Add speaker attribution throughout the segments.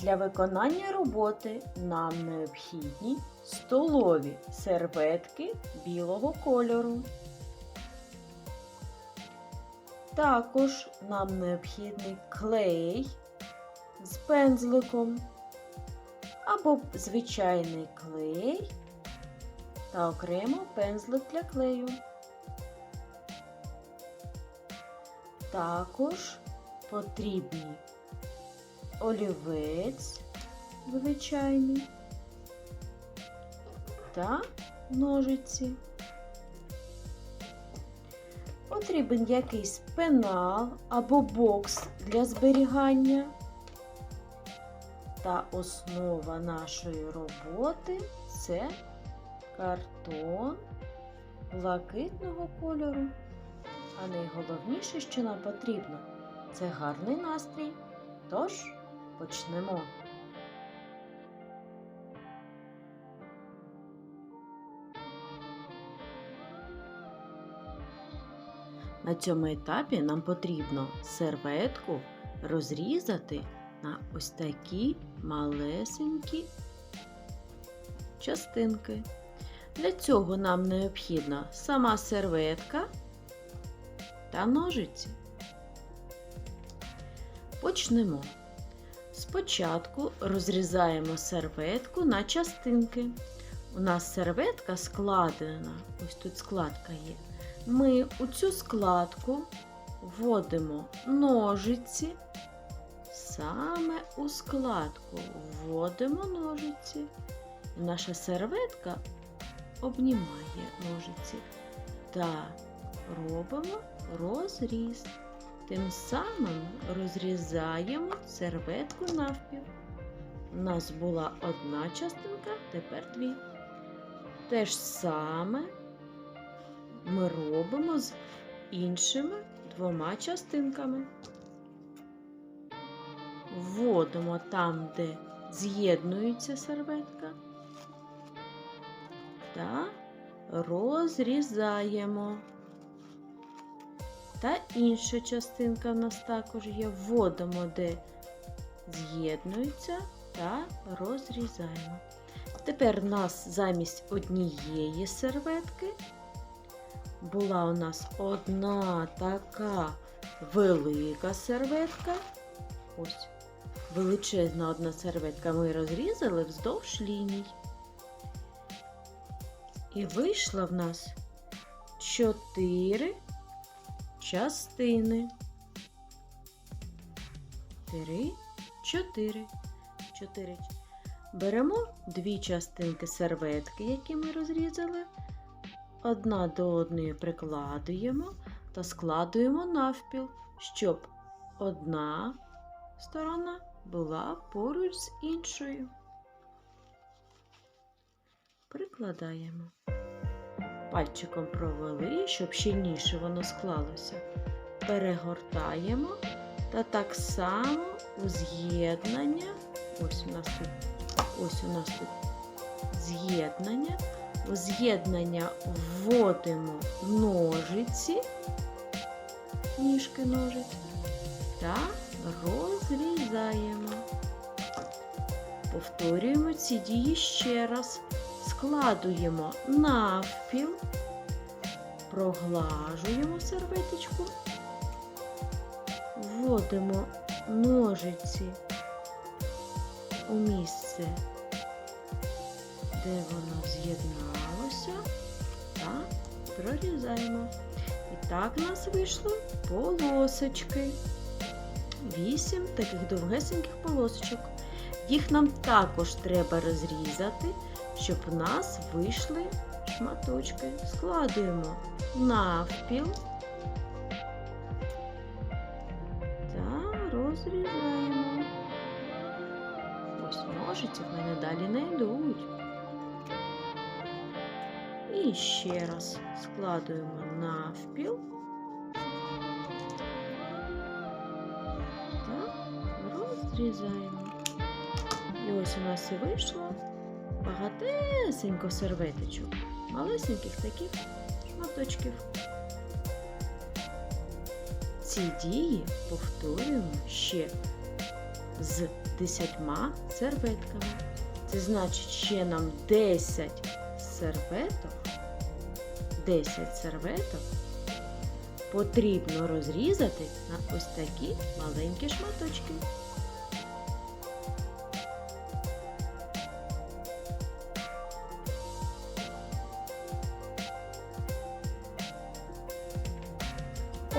Speaker 1: Для виконання роботи нам необхідні столові серветки білого кольору. Також нам необхідний клей з пензликом або звичайний клей та окремо пензлик для клею. Також потрібні олівець звичайний та ножиці. Потрібен якийсь пенал або бокс для зберігання. Та основа нашої роботи це картон блакитного кольору. А найголовніше, що нам потрібно, це гарний настрій. Тож почнемо. На цьому етапі нам потрібно серветку розрізати на ось такі малесенькі частинки. Для цього нам необхідна сама серветка та ножиці. Почнемо. Спочатку розрізаємо серветку на частинки. У нас серветка складена, ось тут складка є. Ми у цю складку вводимо ножиці, саме у складку вводимо ножиці. І наша серветка обнімає ножиці та робимо розріз. Тим самим розрізаємо серветку навпіл. У нас була одна частинка, тепер дві. Те ж саме ми робимо з іншими двома частинками. Вводимо там, де з'єднується серветка, та розрізаємо. Та інша частинка в нас також є. Вводимо, де з'єднується та розрізаємо. Тепер у нас замість однієї серветки була у нас одна така велика серветка. Ось величезна одна серветка ми розрізали вздовж ліній. І вийшла в нас чотири частини. Три, чотири. Чотири. Беремо дві частинки серветки, які ми розрізали. Одна до одної прикладуємо та складуємо навпіл, щоб одна сторона була поруч з іншою. Прикладаємо. Пальчиком провели, щоб щільніше воно склалося. Перегортаємо та так само у з'єднання. Ось у нас тут, ось у нас тут з'єднання. У з'єднання вводимо ножиці, ніжки ножиць та розрізаємо. Повторюємо ці дії ще раз. Складуємо навпіл, проглажуємо серветочку, вводимо ножиці у місце, де воно з'єдналося, та прорізаємо. І так у нас вийшло полосочки. Вісім таких довгесеньких полосочок. Їх нам також треба розрізати, щоб у нас вийшли шматочки. Складуємо навпіл та розрізаємо. Ось ножиці в мене далі не йдуть. І ще раз складуємо навпіл та розрізаємо. Ось у нас і вийшло багатесенько серветочок, малесеньких таких шматочків. Ці дії повторюємо ще з 10 серветками. Це значить, ще нам 10 серветок, 10 серветок потрібно розрізати на ось такі маленькі шматочки.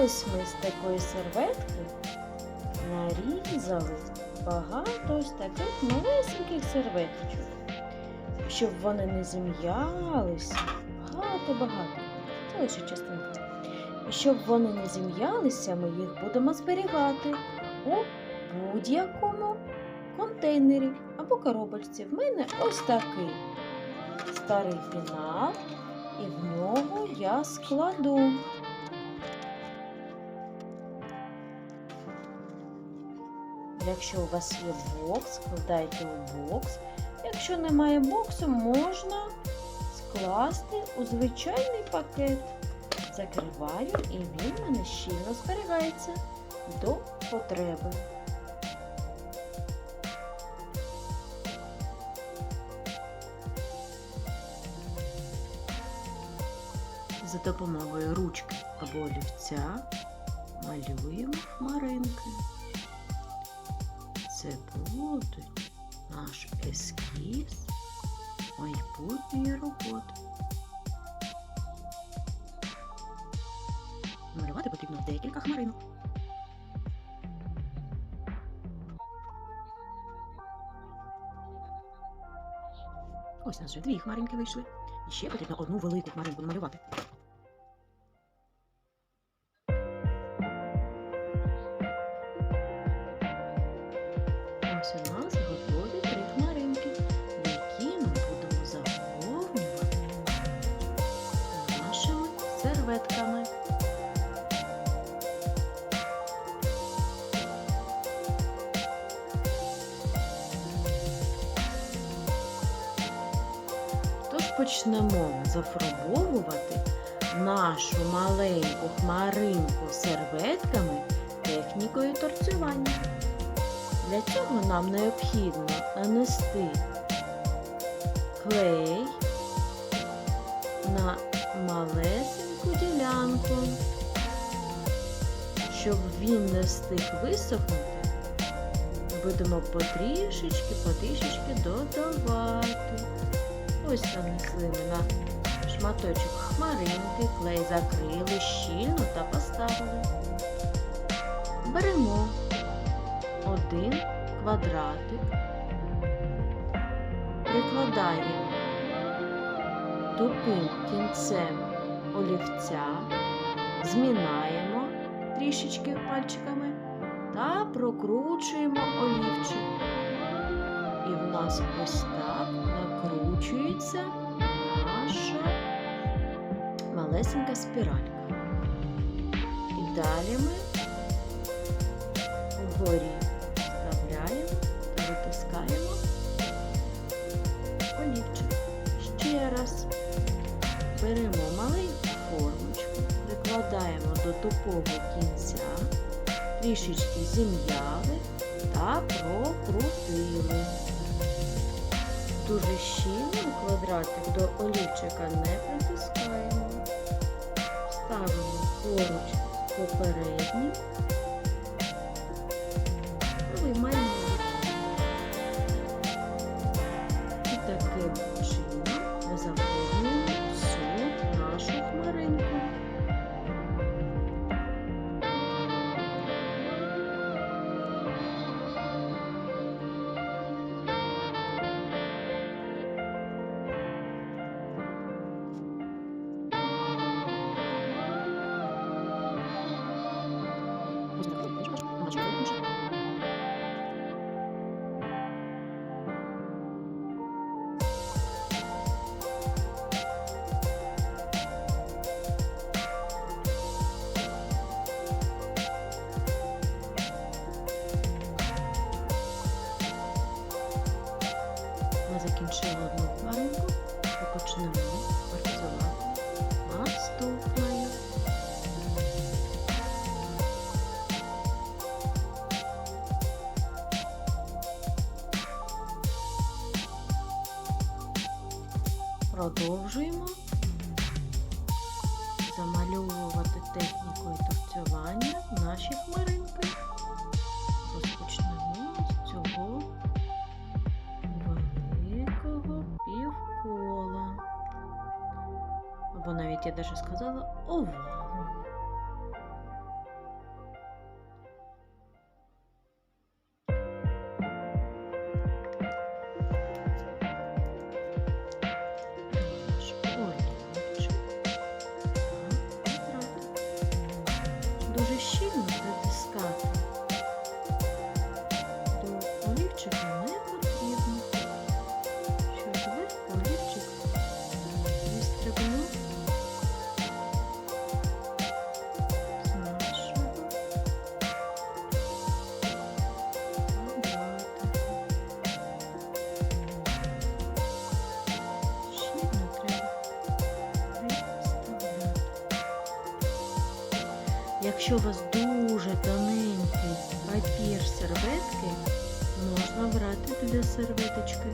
Speaker 1: Ось ми з такої серветки нарізали багато ось таких малесеньких серветочок, щоб вони не зім'ялися. Багато-багато. Це лише частинка. Щоб вони не зім'ялися, ми їх будемо зберігати у будь-якому контейнері або коробочці. В мене ось такий старий пінал, і в нього я складу. Якщо у вас є бокс, складайте у бокс. Якщо немає боксу, можна скласти у звичайний пакет. Закриваю і він мене щільно зберігається до потреби. За допомогою ручки або олівця малюємо хмаринки. Це буде наш ескіз майбутньої роботи. Малювати потрібно декілька хмаринок. Ось у нас вже дві хмаринки вийшли. І ще потрібно одну велику хмаринку намалювати. Серветками. Тож почнемо зафарбовувати нашу маленьку хмаринку серветками технікою торцювання. Для цього нам необхідно нанести клей на малесеньку ділянку, щоб він не встиг висохнути. Будемо потрішечки, потрішечки додавати. Ось нанесли ми на шматочок хмаринки, клей закрили щільно та поставили. Беремо один квадратик, прикладаємо тупим кінцем олівця, змінаємо трішечки пальчиками та прокручуємо олівчик. І в нас ось так накручується наша малесенька спіралька. І далі ми вгорі вставляємо та витискаємо олівчик. Ще раз беремо формочку, прикладаємо до тупого кінця, трішечки зім'яли та прокрутили. Дуже щільно квадратик до олівчика не притискаємо. Ставимо поруч з попереднім виймаємо. Продовжуємо замальовувати технікою торцювання наші хмаринки. Розпочнемо з цього великого півкола. Або навіть я даже сказала овалу. Якщо у вас дуже тоненький папір серветки, можна брати для серветочки.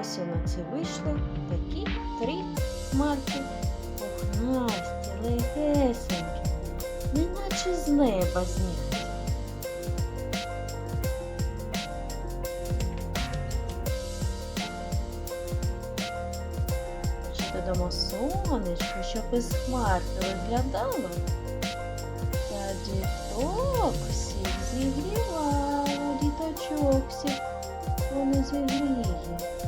Speaker 1: Ось у нас і вийшли такі три марки. Пухнасті, легесенькі, неначе з неба зняті. Ще додамо сонечко, щоб із хмарки виглядало. Та діток всіх зігрівало, діточок всіх воно зігріє.